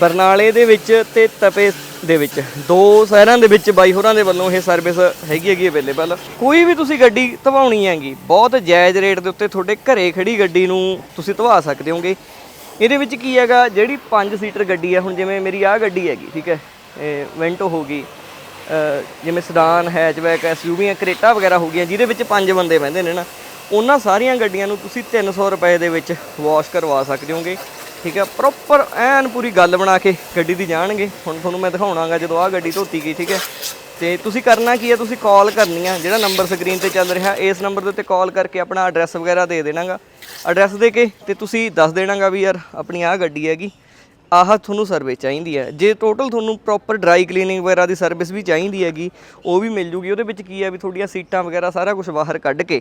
ਬਰਨਾਲੇ ਦੇ ਵਿੱਚ ਤੇ ਤਪੇ ਦੇ ਵਿੱਚ। ਦੋ ਸ਼ਹਿਰਾਂ ਦੇ ਵਿੱਚ ਬਾਈ ਹੋਰਾਂ ਦੇ ਵੱਲੋਂ ਇਹ ਸਰਵਿਸ ਹੈਗੀ ਹੈਗੀ ਅਵੇਲੇਬਲ ਕੋਈ ਵੀ ਤੁਸੀਂ ਗੱਡੀ ਧਵਾਉਣੀ ਹੈਗੀ ਬਹੁਤ ਜਾਇਜ਼ ਰੇਟ ਦੇ ਉੱਤੇ ਤੁਹਾਡੇ ਘਰੇ ਖੜੀ ਗੱਡੀ ਨੂੰ ਤੁਸੀਂ ਧਵਾ ਸਕਦੇ ਹੋਗੇ। ਇਹਦੇ ਵਿੱਚ ਕੀ ਹੈਗਾ ਜਿਹੜੀ 5 ਸੀਟਰ ਗੱਡੀ ਹੈ ਹੁਣ ਜਿਵੇਂ ਮੇਰੀ ਆਹ ਗੱਡੀ ਹੈਗੀ ਠੀਕ ਹੈ ਇਹ ਵੈਂਟੋ ਹੋ ਗਈ ਅ, ਜਿਵੇਂ ਸਡਾਨ ਹੈਚਬੈਕ ਐਸਯੂਵੀਆਂ ਕਰੇਟਾ ਵਗੈਰਾ ਹੋ ਗਈਆਂ ਜਿਹਦੇ ਵਿੱਚ ਪੰਜ ਬੰਦੇ ਬਹਿੰਦੇ ਨੇ ਨਾ ਉਹਨਾਂ ਸਾਰੀਆਂ ਗੱਡੀਆਂ ਨੂੰ ਤੁਸੀਂ 300 ਰੁਪਏ ਦੇ ਵਿੱਚ ਵਾਸ਼ ਕਰਵਾ ਸਕਦੇ ਹੋਗੇ। ਠੀਕ ਹੈ ਪ੍ਰੋਪਰ ਐਨ ਪੂਰੀ ਗੱਲ ਬਣਾ ਕੇ ਗੱਡੀ ਦੀ ਜਾਣਗੇ। ਹੁਣ ਤੁਹਾਨੂੰ ਮੈਂ ਦਿਖਾਉਣਾਗਾ ਜਦੋਂ ਆਹ ਗੱਡੀ ਧੋਤੀ ਗਈ, ਠੀਕ ਹੈ। ਤੇ ਤੁਸੀਂ ਕਰਨਾ ਕੀ ਹੈ, ਤੁਸੀਂ ਕਾਲ ਕਰਨੀ ਆ। ਜਿਹੜਾ ਨੰਬਰ ਸਕਰੀਨ ਤੇ ਚੱਲ ਰਿਹਾ, ਇਸ ਨੰਬਰ ਦੇ ਉੱਤੇ ਕਾਲ ਕਰਕੇ ਆਪਣਾ ਐਡਰੈਸ ਵਗੈਰਾ ਦੇ ਦੇਣਾਗਾ। ਐਡਰੈਸ ਦੇ ਕੇ ਤੇ ਤੁਸੀਂ ਦੱਸ ਦੇਣਾਗਾ ਵੀ ਯਾਰ, ਆਪਣੀ ਆਹ ਗੱਡੀ ਹੈਗੀ। ਆਹ ਤੁਹਾਨੂੰ ਸਰਵਿਸ ਚਾਹੀਦੀ ਹੈ। ਜੇ ਟੋਟਲ ਤੁਹਾਨੂੰ ਪ੍ਰੋਪਰ ਡਰਾਈ ਕਲੀਨਿੰਗ ਵਗੈਰਾ ਦੀ ਸਰਵਿਸ ਵੀ ਚਾਹੀਦੀ ਹੈਗੀ, ਉਹ ਵੀ ਮਿਲ ਜੂਗੀ। ਉਹਦੇ ਵਿੱਚ ਕੀ ਹੈ ਵੀ ਤੁਹਾਡੀਆਂ ਸੀਟਾਂ ਵਗੈਰਾ ਸਾਰਾ ਕੁਝ ਬਾਹਰ ਕੱਢ ਕੇ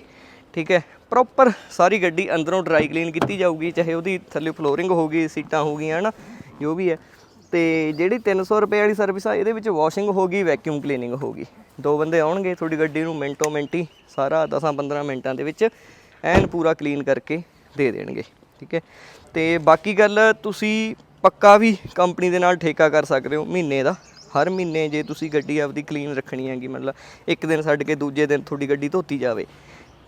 ਠੀਕ ਹੈ ਪ੍ਰੋਪਰ ਸਾਰੀ ਗੱਡੀ ਅੰਦਰੋਂ ਡਰਾਈ ਕਲੀਨ ਕੀਤੀ ਜਾਊਗੀ, ਚਾਹੇ ਉਹਦੀ ਥੱਲੇ ਫਲੋਰਿੰਗ ਹੋਊਗੀ ਸੀਟਾਂ ਹੋਗੀਆਂ ਹਨਾ, ਜੋ ਵੀ ਹੈ। ਤੇ ਜਿਹੜੀ 300 ਰੁਪਏ ਵਾਲੀ ਸਰਵਿਸ ਆ, ਇਹਦੇ ਵਿੱਚ ਵਾਸ਼ਿੰਗ ਹੋਗੀ ਵੈਕਿਊਮ ਕਲੀਨਿੰਗ ਹੋਗੀ ਦੋ ਬੰਦੇ ਆਉਣਗੇ ਤੁਹਾਡੀ ਗੱਡੀ ਨੂੰ ਮਿੰਟੋ ਮਿੰਟੀ ਸਾਰਾ 10-15 ਮਿੰਟਾਂ ਦੇ ਵਿੱਚ ਐਨ ਪੂਰਾ ਕਲੀਨ ਕਰਕੇ ਦੇ ਦੇਣਗੇ, ਠੀਕ ਹੈ। ਤੇ ਬਾਕੀ ਗੱਲ, ਤੁਸੀਂ ਪੱਕਾ ਵੀ ਕੰਪਨੀ ਦੇ ਨਾਲ ਠੇਕਾ ਕਰ ਸਕਦੇ ਹੋ, ਮਹੀਨੇ ਦਾ। ਹਰ ਮਹੀਨੇ ਜੇ ਤੁਸੀਂ ਗੱਡੀ ਆਪਦੀ ਕਲੀਨ ਰੱਖਣੀ ਹੈਗੀ, ਮਤਲਬ ਇੱਕ ਦਿਨ ਛੱਡ ਕੇ ਦੂਜੇ ਦਿਨ ਤੁਹਾਡੀ ਗੱਡੀ ਧੋਤੀ ਜਾਵੇ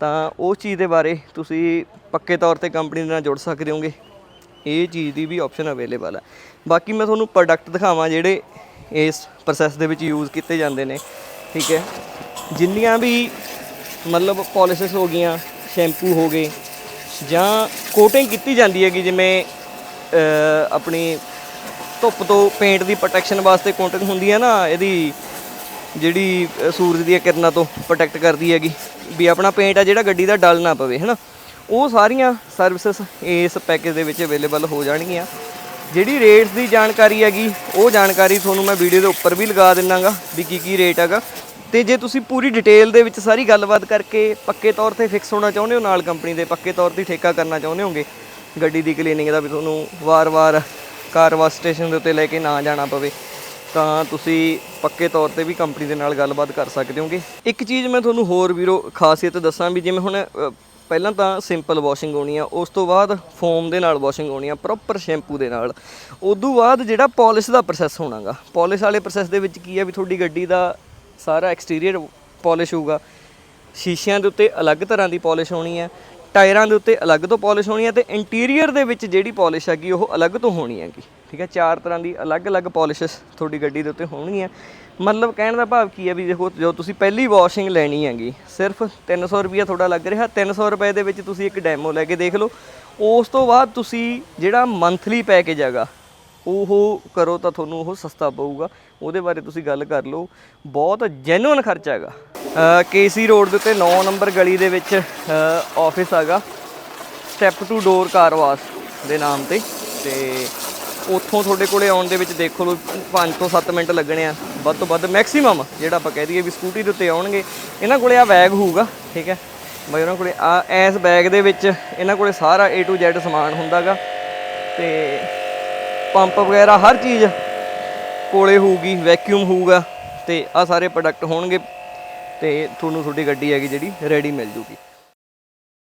ਤਾਂ ਉਸ ਚੀਜ਼ ਦੇ ਬਾਰੇ ਤੁਸੀਂ ਪੱਕੇ ਤੌਰ ਤੇ ਕੰਪਨੀ ਦੇ ਨਾਲ ਜੁੜ ਸਕਦੇ ਹੋਗੇ। ਇਹ ਚੀਜ਼ ਦੀ ਵੀ ਆਪਸ਼ਨ ਅਵੇਲੇਬਲ ਹੈ ਬਾਕੀ ਮੈਂ ਤੁਹਾਨੂੰ ਪ੍ਰੋਡਕਟ ਦਿਖਾਵਾਂ ਜਿਹੜੇ ਇਸ ਪ੍ਰੋਸੈਸ ਦੇ ਵਿੱਚ ਯੂਜ਼ ਕੀਤੇ ਜਾਂਦੇ ਨੇ, ਠੀਕ ਹੈ? ਜਿੰਨੀਆਂ ਵੀ ਮਤਲਬ ਪਾਲਿਸ਼ਸ ਹੋ ਗਈਆਂ ਸ਼ੈਂਪੂ ਹੋ ਗਏ, ਜਾਂ ਕੋਟਿੰਗ ਕੀਤੀ ਜਾਂਦੀ ਹੈਗੀ, ਜਿਵੇਂ ਆਪਣੀ ਧੁੱਪ ਤੋਂ ਪੇਂਟ ਦੀ ਪ੍ਰੋਟੈਕਸ਼ਨ ਵਾਸਤੇ ਕੋਟਿੰਗ ਹੁੰਦੀ ਹੈ ਨਾ, ਇਹਦੀ ਜਿਹੜੀ ਸੂਰਜ ਦੀਆਂ ਕਿਰਨਾਂ ਤੋਂ ਪ੍ਰੋਟੈਕਟ ਕਰਦੀ ਹੈਗੀ। ਵੀ ਆਪਣਾ ਪੇਂਟ ਆ ਜਿਹੜਾ ਗੱਡੀ ਦਾ ਡਲ ਨਾ ਪਵੇ, ਹੈਨਾ? ਉਹ ਸਾਰੀਆਂ ਸਰਵਿਸਿਜ਼ ਇਸ ਪੈਕੇਜ ਦੇ ਵਿੱਚ ਅਵੇਲੇਬਲ ਹੋ ਜਾਣਗੀਆਂ। ਜਿਹੜੀ ਰੇਟਸ ਦੀ ਜਾਣਕਾਰੀ ਹੈਗੀ, ਉਹ ਜਾਣਕਾਰੀ ਤੁਹਾਨੂੰ ਮੈਂ ਵੀਡੀਓ ਦੇ ਉੱਪਰ ਵੀ ਲਗਾ ਦਿੰਨਾਗਾ ਵੀ ਕੀ ਕੀ ਰੇਟ ਹੈਗਾ। ਤੇ ਜੇ ਤੁਸੀਂ ਪੂਰੀ ਡਿਟੇਲ ਦੇ ਵਿੱਚ ਸਾਰੀ ਗੱਲਬਾਤ ਕਰਕੇ ਪੱਕੇ ਤੌਰ ਤੇ ਫਿਕਸ ਹੋਣਾ ਚਾਹੁੰਦੇ ਹੋ, ਨਾਲ ਕੰਪਨੀ ਦੇ ਪੱਕੇ ਤੌਰ ਤੇ ਠੇਕਾ ਕਰਨਾ ਚਾਹੁੰਦੇ ਹੋਗੇ, ਗੱਡੀ ਦੀ ਕਲੀਨਿੰਗ ਦਾ ਵੀ ਤੁਹਾਨੂੰ ਵਾਰ-ਵਾਰ ਕਾਰ ਵਾਸ਼ ਸਟੇਸ਼ਨ ਦੇ ਉੱਤੇ ਲੈ ਕੇ ਨਾ ਜਾਣਾ ਪਵੇ। ਤਾਂ ਤੁਸੀਂ ਪੱਕੇ ਤੌਰ ਤੇ ਵੀ ਕੰਪਨੀ ਦੇ ਨਾਲ ਗੱਲਬਾਤ ਕਰ ਸਕਦੇ ਹੋਗੇ। ਇੱਕ ਚੀਜ਼ ਮੈਂ ਤੁਹਾਨੂੰ ਹੋਰ ਵੀਰੋ ਖਾਸੀਅਤ ਦੱਸਾਂ ਵੀ ਜਿਵੇਂ ਹੁਣ ਪਹਿਲਾਂ ਤਾਂ ਸਿੰਪਲ ਵਾਸ਼ਿੰਗ ਹੋਣੀ ਆ, ਉਸ ਤੋਂ ਬਾਅਦ ਫੋਮ ਦੇ ਨਾਲ ਵਾਸ਼ਿੰਗ ਹੋਣੀ ਆ ਪ੍ਰੋਪਰ ਸ਼ੈਂਪੂ ਦੇ ਨਾਲ। ਉਦੋਂ ਬਾਅਦ ਜਿਹੜਾ ਪਾਲਿਸ਼ ਦਾ ਪ੍ਰੋਸੈਸ ਹੋਣਾਗਾ ਪਾਲਿਸ਼ ਵਾਲੇ ਪ੍ਰੋਸੈਸ ਦੇ ਵਿੱਚ ਕੀ ਆ ਵੀ ਤੁਹਾਡੀ ਗੱਡੀ ਦਾ ਸਾਰਾ ਐਕਸਟੀਰੀਅਰ ਪਾਲਿਸ਼ ਹੋਊਗਾ। ਸ਼ੀਸ਼ਿਆਂ ਦੇ ਉੱਤੇ ਅਲੱਗ ਤਰ੍ਹਾਂ ਦੀ ਪਾਲਿਸ਼ ਹੋਣੀ ਹੈ ਟਾਇਰਾਂ ਦੇ ਉੱਤੇ ਅਲੱਗ ਤੋਂ ਪਾਲਿਸ਼ ਹੋਣੀ ਹੈ ਤੇ ਇੰਟੀਰੀਅਰ ਦੇ ਵਿੱਚ ਜਿਹੜੀ ਪਾਲਿਸ਼ ਹੈਗੀ ਉਹ ਅਲੱਗ ਤੋਂ ਹੋਣੀ ਹੈਗੀ, ਠੀਕ ਹੈ? ਚਾਰ ਤਰ੍ਹਾਂ ਦੀ ਅਲੱਗ-ਅਲੱਗ ਪਾਲਿਸ਼ਸ ਤੁਹਾਡੀ ਗੱਡੀ ਦੇ ਉੱਤੇ ਹੋਣਗੀਆਂ। ਮਤਲਬ ਕਹਿਣ ਦਾ ਭਾਵ ਕੀ ਹੈ ਵੀ ਦੇਖੋ, ਜੋ ਤੁਸੀਂ ਪਹਿਲੀ ਵਾਸ਼ਿੰਗ ਲੈਣੀ ਹੈਗੀ, ਸਿਰਫ 300 ਰੁਪਿਆ ਤੁਹਾਡਾ ਲੱਗ ਰਿਹਾ 300 ਰੁਪਏ ਦੇ ਵਿੱਚ ਤੁਸੀਂ ਇੱਕ ਡੈਮੋ ਲੈ ਕੇ ਦੇਖ ਲਓ। ਉਸ ਤੋਂ ਬਾਅਦ ਤੁਸੀਂ ਜਿਹੜਾ ਮੰਥਲੀ ਪੈਕੇਜ ਹੈਗਾ, ਉਹ ਕਰੋ ਤਾਂ ਤੁਹਾਨੂੰ ਉਹ ਸਸਤਾ ਪਊਗਾ। ਉਹਦੇ ਬਾਰੇ ਤੁਸੀਂ ਗੱਲ ਕਰ ਲਓ। ਬਹੁਤ ਜੈਨੂਇਨ ਖਰਚਾ ਹੈਗਾ। ਕੇਸੀ ਰੋਡ ਦੇ ਉੱਤੇ 9 ਨੰਬਰ ਗਲੀ ਦੇ ਵਿੱਚ ਆਫਿਸ ਹੈਗਾ। Step to door car wash ਦੇ ਨਾਮ ਤੇ। ਤੇ ਉੱਥੋਂ ਤੁਹਾਡੇ ਕੋਲੇ ਆਉਣ ਦੇ ਵਿੱਚ ਦੇਖੋ ਲਓ 5 ਤੋਂ 7 ਮਿੰਟ ਲੱਗਣੇ ਆ। ਵੱਧ ਤੋਂ ਵੱਧ ਮੈਕਸਿਮਮ ਜਿਹੜਾ ਆਪਾਂ ਕਹਿ ਦਈਏ ਵੀ ਸਕੂਟੀ ਦੇ ਉੱਤੇ ਆਉਣਗੇ। ਇਹਨਾਂ ਕੋਲੇ ਆ ਬੈਗ ਹੋਊਗਾ, ਠੀਕ ਹੈ? ਬਈ ਉਹਨਾਂ ਕੋਲੇ ਆ ਇਸ ਬੈਗ ਦੇ ਵਿੱਚ ਇਹਨਾਂ ਕੋਲੇ ਸਾਰਾ A to Z ਸਮਾਨ ਹੁੰਦਾਗਾ। ਤੇ ਪੰਪ ਵਗੈਰਾ ਹਰ ਚੀਜ਼ ਕੋਲੇ ਹੋਊਗੀ ਵੈਕਿਊਮ ਹੋਊਗਾ। ਤੇ ਆ ਸਾਰੇ ਪ੍ਰੋਡਕਟ ਹੋਣਗੇ। ਤੇ ਤੁਹਾਨੂੰ ਤੁਹਾਡੀ ਗੱਡੀ ਹੈਗੀ ਜਿਹੜੀ ਰੈਡੀ ਮਿਲ ਜੂਗੀ।